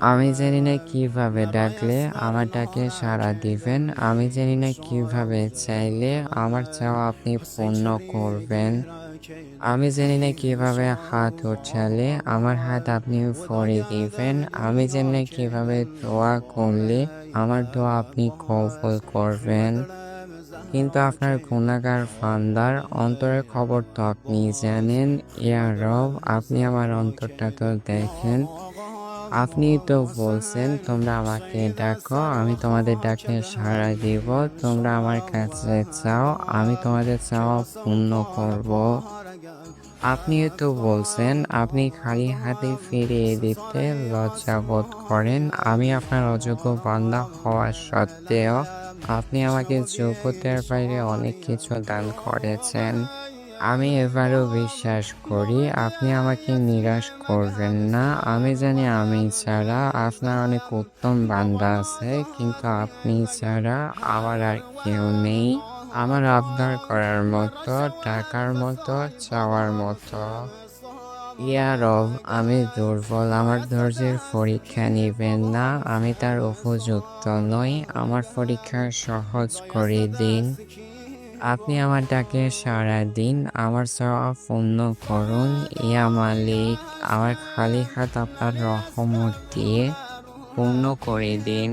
আমি জানি না কীভাবে ডাকলে আমার ডাকে সাড়া দিবেন। আমি জানি না কীভাবে চাইলে আমার চাওয়া আপনি পূর্ণ করবেন। আমি জানি না কীভাবে হাত উঠালে আমার হাত আপনি ফরে দিবেন। আমি জানি না কীভাবে দোয়া করলে আমার দোয়া আপনি কবল করবেন। কিন্তু আপনার গুণাগার ফান্দার অন্তরের খবর তো আপনি জানেন। ইয়া রব, আপনি আমার অন্তরটা তো দেখেন। আপনি তো বলছেন, তোমরা আমাকে ডাকো, আমি তোমাদের ডাকে সাড়া দিব। তোমরা আমার কাছে চাও, আমি তোমাদের চাওয়া পূর্ণ করব। আপনি তো বলছেন, আপনি খালি হাতে ফিরিয়ে দিতে লজ্জা বোধ করেন। আমি আপনার অযোগ্য বান্দা হওয়া সত্ত্বেও আপনি আমাকে যোগ্যতার বাইরে অনেক কিছু দান করেছেন। আমি এবারও বিশ্বাস করি আপনি আমাকে নিরাশ করবেন না। আমি জানি আমি ছাড়া আপনার অনেক উত্তম বান্দা আছে, কিন্তু আপনি ছাড়া আমার আর কেউ নেই। আমার আবদার করার মতো, টাকার মতো, চাওয়ার মতো। ইয়া রব, আমি দুর্বল, আমার ধৈর্যের পরীক্ষা নেবেন না, আমি তার উপযুক্ত নই, আমার পরীক্ষা সহজ করে দিন। আপনি আমার ডাকে সাড়া দিন, আমার চাওয়া পূর্ণ করুন। ইয়া মালিক, আমার খালি হাত আপনার রহমত দিয়ে পূর্ণ করে দিন।